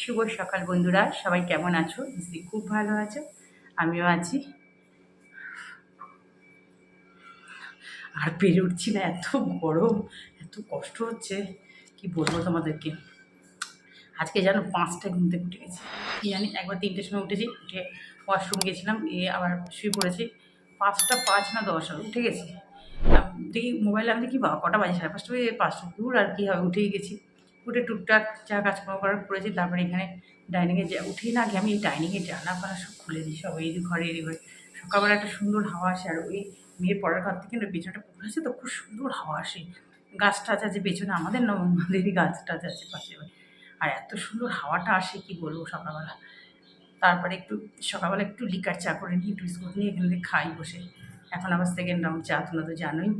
শুভ সকাল বন্ধুরা, সবাই কেমন আছো? নিশ্চয়ই খুব ভালো আছো। আমিও আছি। আর পেরে উঠছি না, এত গরম, এত কষ্ট হচ্ছে। কি বলব তোমাদেরকে? আজকে যেন পাঁচটায় ঘুম থেকে উঠে গেছি। কি জানি, একবার তিনটের সময় উঠেছি, উঠে ওয়াশরুম গেছিলাম এ আবার শুয়ে পড়েছি। পাঁচটা পাঁচ না দশ হবে উঠে গেছি আম, দেখি মোবাইলে আমি দেখি বাবা কটা বাজে সাড়ে পাঁচটা বাজে পাঁচটা দূর আর কি হবে উঠেই গেছি। উঠে টুকটাক যা কাজকর্ম করার করেছি তারপরে এখানে ডাইনিংয়ে যা উঠেই না আগে আমি এই ডাইনিংয়ের জানলা ফানা সব খুলে দিই সব এই ঘরে এই ঘরে। সকালবেলা একটা সুন্দর হাওয়া আসে আর ওই মেয়ের পড়ার ঘর থেকে না পেছনটা পুকুর আছে তো খুব সুন্দর হাওয়া আসে। গাছ টাছ আছে পেছনে আমাদের না আমাদেরই গাছ টাছ আছে পাশে। আর এত সুন্দর হাওয়াটা আসে কি বলব সকালবেলা? তারপরে একটু সকালবেলা একটু লিকার চা করে নিই, একটু বিস্কুট নিয়ে এখানে খাই বসে। এখন আবার সেকেন্ড রাউন্ড চা, তোমরা তো জানোই।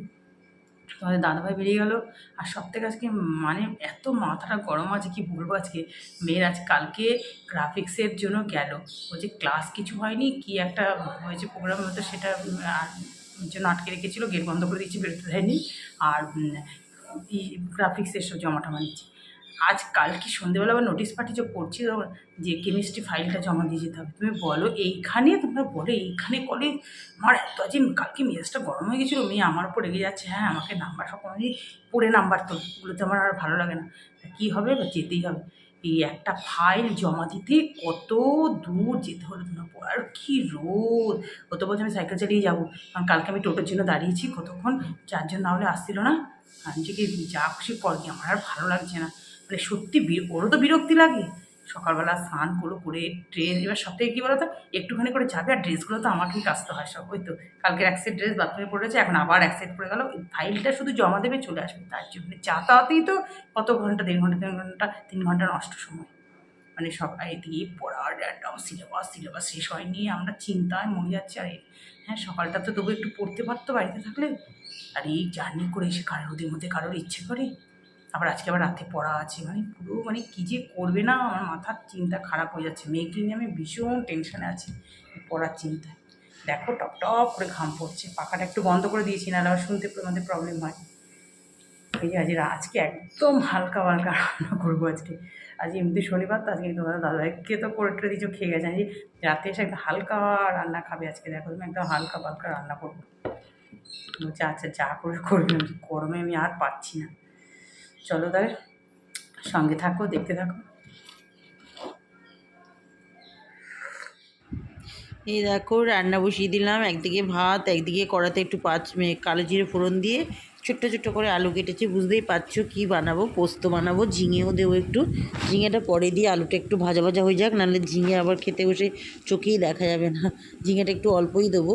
তোমাদের দাদাভাই বেরিয়ে গেলো। আর সব থেকে আজকে মানে এত মাথাটা গরম আছে, কি বলব আজকে? মেয়ের আজ কালকে গ্রাফিক্সের জন্য গেল। ও যে ক্লাস কিছু হয়নি, কি একটা হয়েছে প্রোগ্রাম হতো সেটা জন্য আটকে রেখেছিলো, গেট বন্ধ করে দিয়েছি, বেরোতে দেয়নি। আর গ্রাফিক্সের সব জমা টমা আজ কাল কি সন্ধ্যেবেলা আবার নোটিশ পাঠিয়েছো তো যে কেমিস্ট্রি ফাইলটা জমা দিয়ে যেতে হবে। তুমি বলো, এইখানে তোমরা বলে, এইখানে কলে আমার এত আজ কালকে মেজাজটা গরম হয়ে গেছিল, মেয়ে আমার উপর রেগে যাচ্ছে। হ্যাঁ আমাকে নাম্বার সব কোনোদিন পড়ে নাম্বার তো, ওগুলোতে আমার আর ভালো লাগে না। কী হবে? যেতেই হবে। এই একটা ফাইল জমা দিতে কত দূর যেতে হলো তোমরা। আর কী রোদ! কত বলছে আমি সাইকেল চালিয়ে যাব। কারণ কালকে আমি টোটোর জন্য দাঁড়িয়েছি কতক্ষণ? চারজন না হলে আসছিল না। আমি যে যা খুশি কর আমার আর ভালো লাগছে না। মানে সত্যি ওরও তো বিরক্তি লাগে। সকালবেলা স্নান করো, করে ট্রেন এবার সব থেকে কী বলতো? একটুখানি করে যাবে, আর ড্রেসগুলো তো আমাকেই কাচতে হয় সব, ওই তো। কালকের এক সেট ড্রেস বাথরুমে পড়েছে এখন আবার এক সেট পড়ে গেল। ওই ফাইলটা শুধু জমা দেবে চলে আসবে, তার জন্য যাতায়াতেই তো কত ঘণ্টা, দেড় ঘণ্টা, তিন ঘণ্টা তিন ঘণ্টা নষ্ট সময়। মানে সব দিয়ে পড়ার একদম সিলেবাস সিলেবাস শেষ হয়নি, আমরা চিন্তায় মরে যাচ্ছি, আর হ্যাঁ সকালটা তো তবু একটু পড়তে পারতো বাড়িতে থাকলে। আর এই জার্নি করে এসে কারোর ওদের মধ্যে কারোর ইচ্ছে করে। আবার আজকে আবার রাতে পড়া আছে। মানে পুরো মানে কী যে করবে না, আমার মাথার চিন্তা খারাপ হয়ে যাচ্ছে। মেয়েকে নিয়ে আমি ভীষণ টেনশানে আছি পড়ার চিন্তায়। দেখো, টপ টপ করে ঘাম পড়ছে। পাখাটা একটু বন্ধ করে দিয়েছি না আবার শুনতে আমাদের প্রবলেম হয়। এই যে আজ আজকে একদম হালকা হালকা রান্না করব আজকে। আজ এমনি শনিবার, তো আজকে তোমাদের দাদাভাইকে তো করে টরে দিয়েছ, খেয়ে গেছে। আজকে রাতে এসে একদম হালকা রান্না খাবে আজকে। দেখো, তুমি একদম হালকা পালকা রান্না করব। বলছে আচ্ছা যা করে করবে, গরমে আমি আর পাচ্ছি না। চলো তাহলে সঙ্গে থাকো, দেখতে থাকো। এই দেখো, রান্না বসিয়ে দিলাম। একদিকে ভাত, একদিকে কড়াতে একটু পাঁচ কালো জিরে ফোড়ন দিয়ে ছোট্ট ছোট্ট করে আলু কেটেছি। বুঝতেই পারছ কী বানাবো? পোস্ত বানাবো, ঝিঙেও দেবো একটু। ঝিঙেটা পরে দিয়ে আলুটা একটু ভাজা ভাজা হয়ে যাক, নাহলে ঝিঙে আবার খেতে বসে চোখেই দেখা যাবে না। ঝিঙেটা একটু অল্পই দেবো।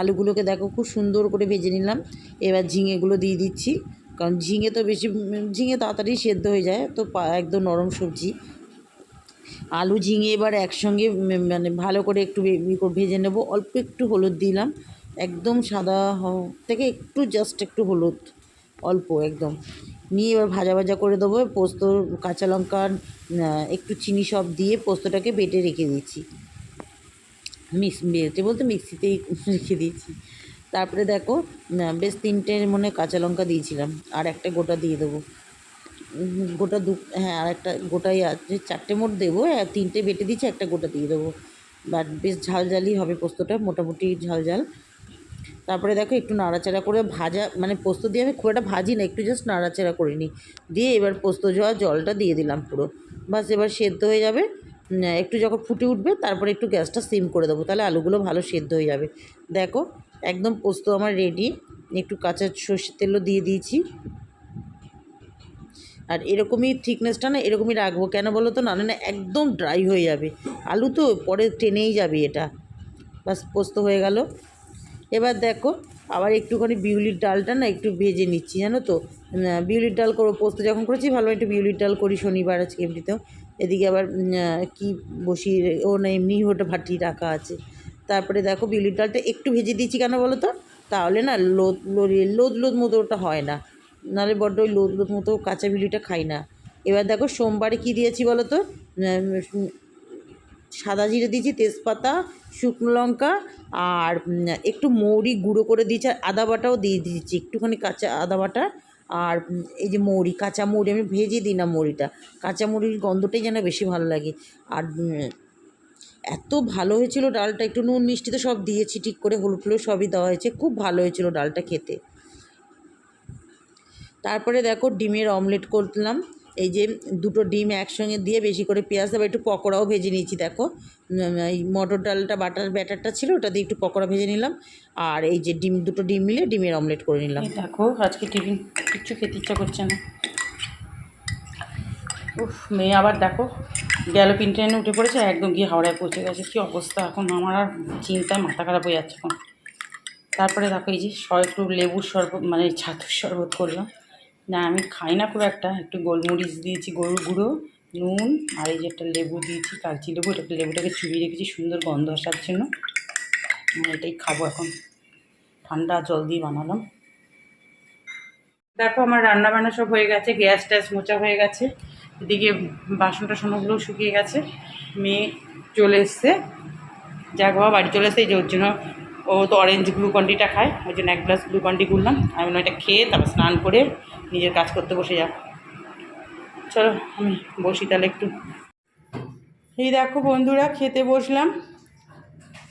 আলুগুলোকে দেখো খুব সুন্দর করে ভেজে নিলাম। এবার ঝিঙেগুলো দিয়ে দিচ্ছি। কারণ ঝিঙে তো বেশি, ঝিঙে তাড়াতাড়ি সেদ্ধ হয়ে যায়, তো একদম নরম সবজি। আলু, ঝিঙে এবার একসঙ্গে মানে ভালো করে একটু ভেজে নেব। অল্প একটু হলুদ দিলাম। একদম সাদা থেকে একটু, জাস্ট একটু হলুদ, অল্প একদম। নিয়ে এবার ভাজা ভাজা করে দেবো। পোস্ত, কাঁচা লঙ্কা একটু চিনি সব দিয়ে পোস্তটাকে বেটে রেখে দিয়েছি। মিক্স, বেটে বলতে মিক্সিতেই রেখে দিয়েছি। তারপরে দেখো বেশ তিনটে মনে কাঁচা লঙ্কা দিয়েছিলাম, আর একটা গোটা দিয়ে দেবো। গোটা দু হ্যাঁ আর একটা গোটাই আছে, চারটে মোট দেবো তিনটে বেটে দিচ্ছি একটা গোটা দিয়ে দেবো। বাট বেশ ঝাল ঝালই হবে পোস্তটা, মোটামুটি ঝাল ঝাল তারপরে দেখো, একটু নাড়াচাড়া করে ভাজা মানে পোস্ত দিয়ে আমি খুব একটা ভাজি না, একটু জাস্ট নাড়াচাড়া করে নিই। দিয়ে এবার পোস্ত জল জলটা দিয়ে দিলাম পুরো। বাস, এবার সেদ্ধ হয়ে যাবে। একটু যখন ফুটে উঠবে, তারপরে একটু গ্যাসটা সিম করে দেবো, তাহলে আলুগুলো ভালো সেদ্ধ হয়ে যাবে। দেখো একদম পোস্ত আমার রেডি একটু কাঁচা সর্ষের তেলও দিয়ে দিয়েছি। আর এরকমই থিকনেসটা না এরকমই রাখব। কেন বলো তো? না না একদম ড্রাই হয়ে যাবে। আলু তো পরে টেনেই যাবে এটা। বাস, পোস্ত হয়ে গেল। এবার দেখো, আবার একটুখানি বিউলির ডালটা না একটু ভেজে নিচ্ছি, জানো তো? বিউলির ডাল করো পোস্ত যখন করেছি, ভালো একটু বিউলির ডাল করি শনিবার আজকে এমনিতেও। এদিকে আবার কি বসিয়ে ও না, এমনি ওটা ভাটি রাখা আছে। তারপরে দেখো বিউলির ডালটা একটু ভেজে দিয়েছি কেন বলো তো? তাহলে না লোদ, লোদ- লোদ মতো ওটা হয় না। নাহলে বড্ড ওই লোদ লোদ মতো কাঁচা বিউলিটা খাই না। এবার দেখো সোমবারে কি দিয়েছি বলো তো? সাদা জিরে দিয়েছি তেজপাতা, শুকনো লঙ্কা আর একটু মৌরি গুঁড়ো করে দিয়েছি আর আদা বাটাও দিয়ে দিয়েছি। একটুখানি কাঁচা আদা বাটা আর এই যে মৌরি, কাঁচা মৌরি, আমি ভেজে দিই না মৌরিটা। কাঁচা মৌরির গন্ধটাই যেন বেশি ভালো লাগে। আর এত ভালো হয়েছিল ডালটা, একটু নুন মিষ্টি তো সব দিয়েছি, ঠিক করে হলুদ হলুদ সবই দেওয়া হয়েছে, খুব ভালো হয়েছিল ডালটা খেতে। তারপরে দেখো ডিমের অমলেট করলাম, এই যে দুটো ডিম একসঙ্গে দিয়ে বেশি করে পেঁয়াজ দেবো, একটু পকোড়াও ভেজে নিয়েছি, দেখো। এই মটর ডালটা, বাটার ব্যাটারটা ছিল, ওটা দিয়ে একটু পকোড়া ভেজে নিলাম, আর এই যে ডিম, দুটো ডিম মিলে ডিমের অমলেট করে নিলাম। দেখো, আজকে টিফিন, কিচ্ছু খেতে ইচ্ছা করছে না। উফ, মেয়ে আবার দেখো, গেল তিন ট্রেনে উঠে পড়েছে একদম গিয়ে হাওড়ায় পৌঁছে গেছে। কী অবস্থা? এখন আমার আর চিন্তায় মাথা খারাপ হয়ে যাচ্ছে এখন। তারপরে দেখো এই যে একটু লেবুর শরবত মানে ছাতুর শরবত করলাম। না, আমি খাই না খুব একটা। একটু গোলমরিচ দিয়েছি, গরুর গুঁড়ো, নুন আর এই যে একটা লেবু দিয়েছি কাগজি লেবু। এটা লেবুটাকে চুবিয়ে রেখেছি, সুন্দর গন্ধ আসার জন্য। আমি এটাই খাব এখন। ঠান্ডা জল দিয়ে বানালাম। দেখো আমার রান্না বান্না সব হয়ে গেছে, গ্যাস ট্যাস মোচা হয়ে গেছে। এদিকে বাসন টাসনগুলোও শুকিয়ে গেছে। মেয়ে চলে এসছে। যাক বাবা, বাড়ি চলে এসছে। এই যে ওর জন্য ও তো অরেঞ্জ গ্লুকন্ডিটা খায়। ওই জন্য এক গ্লাস গ্লুকন্ডি করলাম আমি এটা খেয়ে তারপর স্নান করে নিজের কাজ করতে বসে যাও চলো, আমি বসি তাহলে একটু। এই দেখো বন্ধুরা, খেতে বসলাম।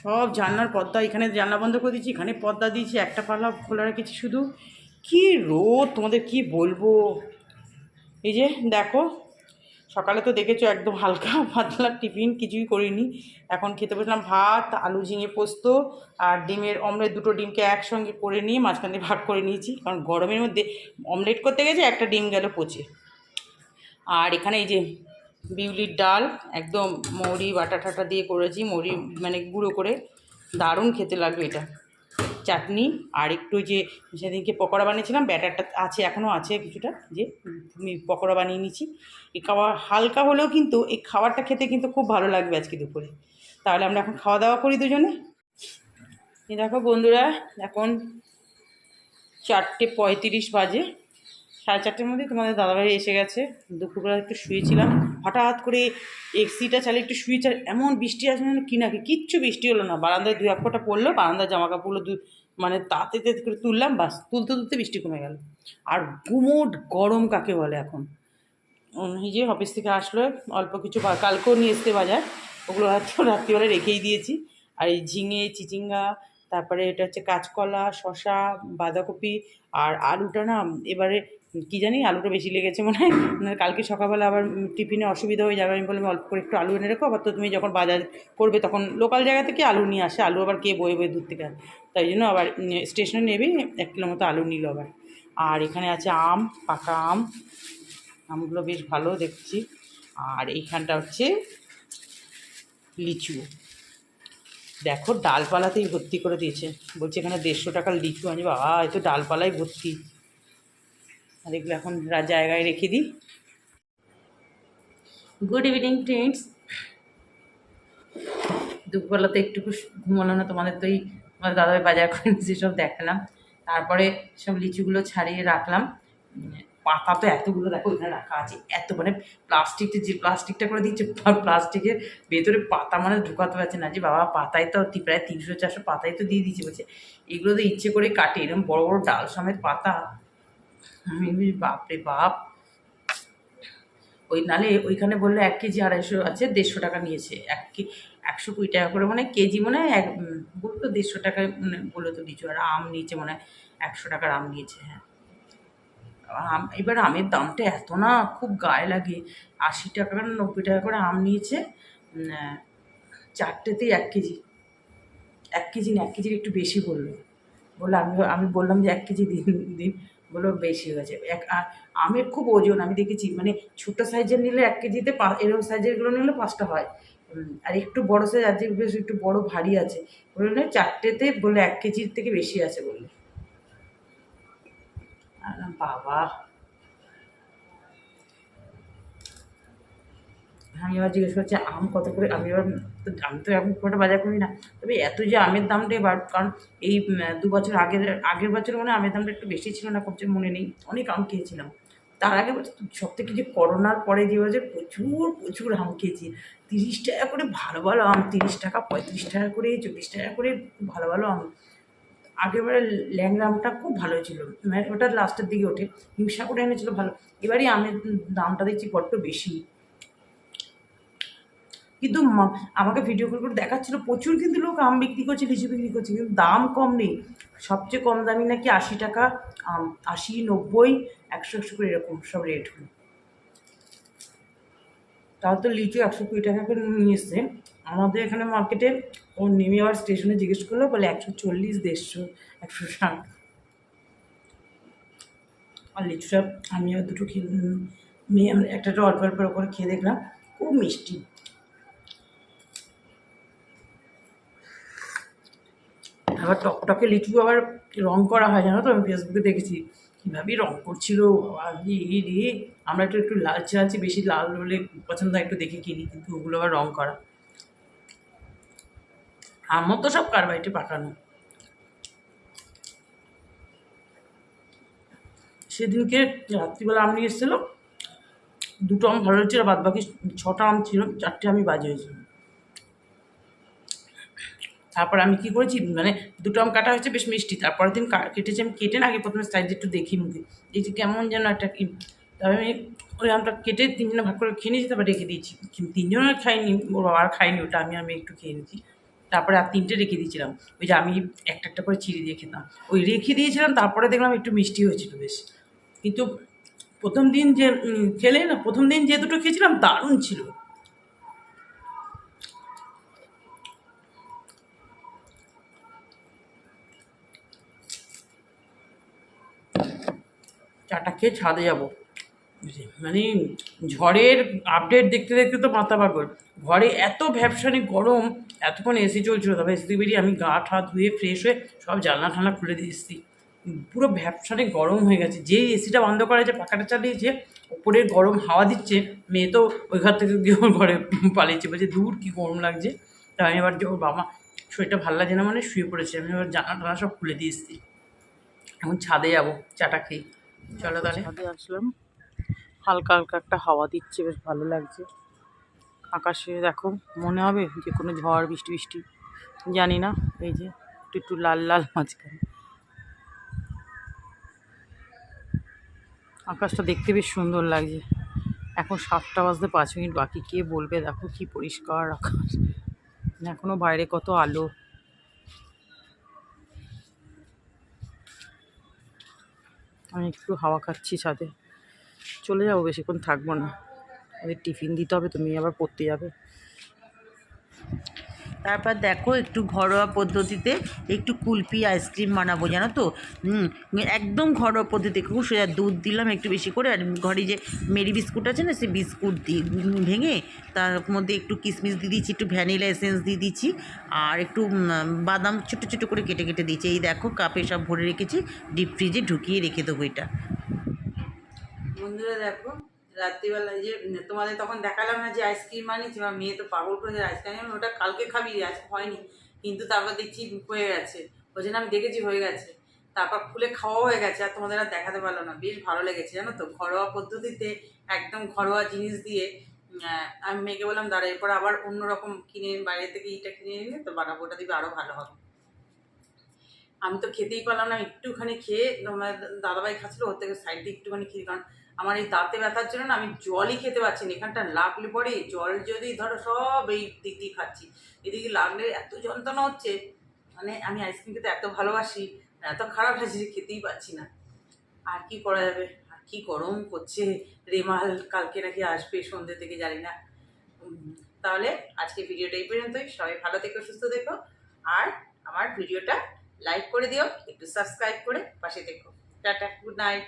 সব জানলার পর্দা, এখানে জানলা বন্ধ করে দিয়েছি, এখানে পর্দা দিয়েছি, একটা পাল্লা খোলা রেখেছি শুধু। কি রোদ, তোমাদের কি বলব? এই যে দেখো সকালে তো দেখেছ একদম হালকা পাতলা টিফিন, কিছুই করিনি। এখন খেতে বসলাম ভাত, আলু ঝিঙে পোস্ত আর ডিমের অমলেট, দুটো ডিমকে একসঙ্গে করে নিয়ে মাঝখান দিয়ে ভাগ করে নিয়েছি। কারণ গরমের মধ্যে অমলেট করতে গেছে, একটা ডিম গেল পচে। আর এখানে এই যে বিউলির ডাল, একদম মৌরি বাটা ঠাটা দিয়ে করেছি, মৌরি মানে গুঁড়ো করে। দারুণ খেতে লাগবে এটা। চাটনি আর একটু যে সেদিনকে পকোড়া বানিয়েছিলাম, ব্যাটারটা আছে, এখনও আছে কিছুটা, যে আমি পকোড়া বানিয়ে নিয়েছি এই খাওয়া হালকা হলেও কিন্তু এই খাবারটা খেতে কিন্তু খুব ভালো লাগবে আজকে দুপুরে। তাহলে আমরা এখন খাওয়া দাওয়া করি দুজনে। দেখো বন্ধুরা, এখন চারটে পঁয়ত্রিশ বাজে। সাড়ে চারটের মধ্যে তোমাদের দাদাভাই এসে গেছে। দুপুরবেলা একটু শুয়েছিলাম। হঠাৎ করে এক্সিটা চালিয়ে একটু শুয়েছে আর এমন বৃষ্টি আসবে না কি নাকি কিচ্ছু বৃষ্টি হলো না। বারান্দায় দু এক ফোঁটা পড়ল বারান্দার জামা কাপড়গুলো দু মানে তাতে তাতে করে তুললাম, বাস তুলতে তুলতে বৃষ্টি কমে গেল। আর গুমোট গরম কাকে বলে এখন? যে অফিস থেকে আসলো, অল্প কিছু কালকেও নিয়ে এসতে বাজার, ওগুলো হয়তো রাত্রিবেলা রেখেই দিয়েছি। আর এই ঝিঙে, চিচিঙ্গা, তারপরে এটা হচ্ছে কাঁচকলা শশা বাঁধাকপি, আর আলুটা না এবারে কি জানি, আলুটা বেশি লেগেছে মনে হয়। মানে কালকে সকালবেলা আবার টিফিনে অসুবিধা হয়ে যাবে, আমি বললাম অল্প করে একটু আলু এনে রেখো, আবার তো তুমি যখন বাজার করবে তখন লোকাল জায়গা থেকে আলু নিয়ে আসে, আলু আবার কে বয়ে বয়ে দূর থেকে তাই জন্য আবার স্টেশনে নেবে, এক কিলো মতো আলু নিল আবার। আর এখানে আছে আম, পাকা আম। আমগুলো বেশ ভালো দেখছি। আর এইখানটা হচ্ছে লিচু। দেখো, ডালপালাতেই ভর্তি করে দিয়েছে। বলছে এখানে দেড়শো টাকার লিচু আমি বাবা এ তো ডালপালায় ভর্তি। আর এগুলো এখন জায়গায় রেখে দিই। গুড ইভিনিং ফ্রেন্ডস দুপুরবেলাতে একটু ঘুমালো না, তোমাদের তো এই তোমার দাদাভাই বাজার করে সেসব সব দেখালাম। তারপরে সব লিচুগুলো ছাড়িয়ে রাখলাম। পাতা তো এতগুলো, দেখো, এখানে রাখা আছে। এত মানে প্লাস্টিকটা যে প্লাস্টিকটা করে দিচ্ছে প্লাস্টিকের ভেতরে পাতা মানে ঢুকাতে পারছে না। যে বাবা, পাতায় তো প্রায় তিনশো, চারশো পাতায় তো দিয়ে দিচ্ছে বলছে। এগুলো তো ইচ্ছে করে কাটে এরকম বড় বড় ডাল সমেত পাতা। আমি বলি, বাপরে বাপ। ওই নালে ওইখানে বলল এক কেজি আড়াইশো আছে দেড়শো টাকা নিয়েছে। এক কে একশো কুড়ি টাকা করে মানে কেজি মনে হয় এক বলতো দেড়শো টাকায় মানে বলল তো লিচু আর আম নিয়েছে মানে একশো টাকার আম নিয়েছে হ্যাঁ। আম এবার আমের দামটা এত না খুব গায়ে লাগে। আশি টাকা নব্বই টাকা করে আম নিয়েছে চারটেতেই এক কেজি। এক কেজি না এক কেজির একটু বেশি বলল। বলল আমি আমি বললাম যে এক কেজি দিন দিন। বলল বেশি হয়ে গেছে এক আমের খুব ওজন, আমি দেখেছি মানে ছোটো সাইজের নিলে এক কেজিতে পা এরকম সাইজেরগুলো নিলে পাঁচটা হয়। আর একটু বড়ো সাইজ আছে বেশ একটু বড় ভারী আছে। বললে চারটেতে বললে এক কেজির থেকে বেশি আছে বললে বাবা! আমি এবার জিজ্ঞেস করছি, আম কত করে? আমি এবার আমি তো এখন খুব একটা বাজার করি না। তবে এত যে আমের দামটা এবার, কারণ এই দু বছর আগের আগের বছর মনে আমের দামটা একটু বেশি ছিল না কমছে মনে নেই। অনেক আম খেয়েছিলাম। তার আগে সব থেকে যে করোনার পরে যে বছর প্রচুর প্রচুর আম খেয়েছি। তিরিশ টাকা করে ভালো ভালো আম, তিরিশ টাকা, পঁয়ত্রিশ টাকা করে, চল্লিশ টাকা করে ভালো ভালো আম। আগেরবারে ল্যাংড়া আমটা খুব ভালো ছিল। মানে ওটা লাস্টের দিকে ওঠে। হিমসাগরে এনেছিল ভালো। এবারই আমের দামটা দেখছি বড্ড বেশি। কিন্তু আমাকে ভিডিও কল করে দেখাচ্ছিল, প্রচুর কিন্তু লোক আম বিক্রি করছে, লিচু বিক্রি করছে, কিন্তু দাম কম নেই। সবচেয়ে কম দামি নাকি আশি টাকা, আম, আশি, নব্বই, একশো একশো করে এরকম সব রেটগুলো তাও তো লিচু একশো কুড়ি টাকা করে নিয়ে এসছে। আমাদের এখানে মার্কেটে ও নেমে আবার স্টেশনে জিজ্ঞেস করল, বলে একশো চল্লিশ, দেড়শো, একশো ষাট। আর লিচুটা আমিও দুটো খেয়ে একটা অল্প অল্প করে খেয়ে দেখলাম, খুব মিষ্টি। আবার টকটকে লিচু আবার রং করা হয়, জানো তো? আমি ফেসবুকে দেখেছি। কীভাবে রং করছিল? রে আমরা একটু একটু লালচে লালচে বেশি লাল হলে পছন্দ একটু দেখে কিনি, কিন্তু ওগুলো আবার রং করা। আমার তো সব কারবাইটে পাকানো। সেদিনকে রাত্রিবেলা আম নিয়ে এসেছিল। দুটো আম ভালো হয়েছিল বাদ বাকি ছটা আম ছিল, চারটে আমি বাজে হয়েছিল। তারপর আমি কি করেছি মানে দুটো আম কাটা হয়েছে, বেশ মিষ্টি। তারপরের দিন কেটেছি আমি, কেটে না, আগে প্রথমে সাইডে একটু দেখি মুখে। দেখছি কেমন যেন একটা তারপরে আমি ওই আমটা কেটে তিনজনে ভাগ করে খেয়ে নিয়েছি, তারপর রেখে দিয়েছি। তিনজনে খাইনি, ওর বাবা আর খাইনি ওটা আমি আমি একটু খেয়ে নিয়েছি। তারপরে আর তিনটে রেখে দিয়েছিলাম। ওই যে আমি একটা একটা করে চিড়ে দিয়ে খেতাম। ওই রেখে দিয়েছিলাম, তারপরে দেখলাম একটু মিষ্টি হয়েছিল বেশ। কিন্তু প্রথম দিন যে খেলে না, প্রথম দিন যে দুটো খেয়েছিলাম, দারুণ ছিল। চাটা খেয়ে ছাদে যাব? মানে ঝড়ের আপডেট দেখতে দেখতে তো মাথা পাগল। ঘরে এত ভ্যাবসানি গরম, এতক্ষণ এসি চলছিল তবে এসি থেকে বেরিয়ে আমি গা ঠা ধুয়ে ফ্রেশ হয়ে সব জানলা ঠান্না খুলে দিয়েছি পুরো ভ্যাবসানি গরম হয়ে গেছে। যেই এসিটা বন্ধ করা যে পাখাটা চালিয়েছে ওপরে গরম হাওয়া দিচ্ছে, মেয়ে তো ওই ঘর থেকে গিয়ে ওর ঘরে পালিয়েছে। বলছে, দূর কী গরম লাগছে? তা আমি এবার যে ওর বাবা, শরীরটা ভালো লাগছে না মানে শুয়ে পড়েছে। আমি এবার জানলা টানা সব খুলে দিয়ে এসেছি। এখন ছাদে যাব, চাটা খেয়ে। চলো তাহলে। আসলাম। হালকা হালকা একটা হাওয়া দিচ্ছে বেশ ভালো লাগছে। আকাশে দেখো মনে হবে যে কোনো ঝড় বৃষ্টি বৃষ্টি জানি না। এই যে একটু একটু লাল লাল মাঝখানে। আকাশটা দেখতে বেশ সুন্দর লাগছে। এখন সাতটা বাজতে পাঁচ মিনিট বাকি। কে বলবে দেখো কি পরিষ্কার আকাশ। এখনও বাইরে কত আলো। আমি একটু হাওয়া খাচ্ছি ছাদে। চলে যাব, বেশিক্ষণ থাকব না। ওদের টিফিন দিতে হবে তুমি আবার পড়তে যাবে। তারপর দেখো একটু ঘরোয়া পদ্ধতিতে একটু কুলপি, আইসক্রিম বানাবো, জানো তো? একদম ঘরোয়া পদ্ধতি। খুব সোজা দুধ দিলাম একটু বেশি করে, আর ঘরে যে মেরি বিস্কুট আছে না, সে বিস্কুট দিয়ে ভেঙে তার মধ্যে একটু কিশমিশ দিয়ে দিচ্ছি, একটু ভ্যানিলা এসেন্স দিয়ে দিচ্ছি, আর একটু বাদাম ছোটো ছোটো করে কেটে কেটে দিচ্ছি। এই দেখো কাপে সব ভরে রেখেছি, ডিপ ফ্রিজে ঢুকিয়ে রেখে দেবো এটা। বন্ধুরা দেখো রাত্রিবেলা যে তোমাদের তখন দেখালাম না যে আইসক্রিম বানিয়েছি আমার মেয়ে তো পাগল করে আইসক্রিম ওটা কালকে খাবি, আজ হয়নি। কিন্তু তারপর দেখছি হয়ে গেছে। ওই জন্য আমি দেখেছি হয়ে গেছে। তারপর খুলে খাওয়া হয়ে গেছে, আর তোমাদের আর দেখাতে পারল না। বেশ ভালো লেগেছে, জানো তো? ঘরোয়া পদ্ধতিতে একদম ঘরোয়া জিনিস দিয়ে আমি মেয়েকে বললাম, দাঁড়া, এরপর আবার অন্যরকম কিনে বাইরে থেকে এইটা কিনে নিলে তো বানাবো ওটা দিবে আরও ভালো হবে। আমি তো খেতেই পারলাম না, একটুখানি খেয়ে তোমার দাদাভাই খাচ্ছিল, ওর থেকে সাইড দিয়ে একটুখানি খেয়ে, কারণ আমার এই দাঁতে ব্যথার জন্য না আমি জলই খেতে পারছি না। এখানটা লাগলে পরে জল যদি ধরো সব এই দিক দিয়ে খাচ্ছি। এদিকে লাগলে এত যন্ত্রণা হচ্ছে মানে আমি আইসক্রিম খেতে এত ভালোবাসি এত খারাপ লাগছে যে খেতেই পাচ্ছি না। আর কি করা যাবে? আর কি গরম করছে? রেমাল কালকে নাকি আসবে সন্ধ্যে থেকে, জানি না। তাহলে আজকে ভিডিওটা এই পর্যন্তই। সবাই ভালো থেকো, সুস্থ দেখো আর আমার ভিডিওটা লাইক করে দিও, একটু সাবস্ক্রাইব করে পাশে থেকো। Tata good night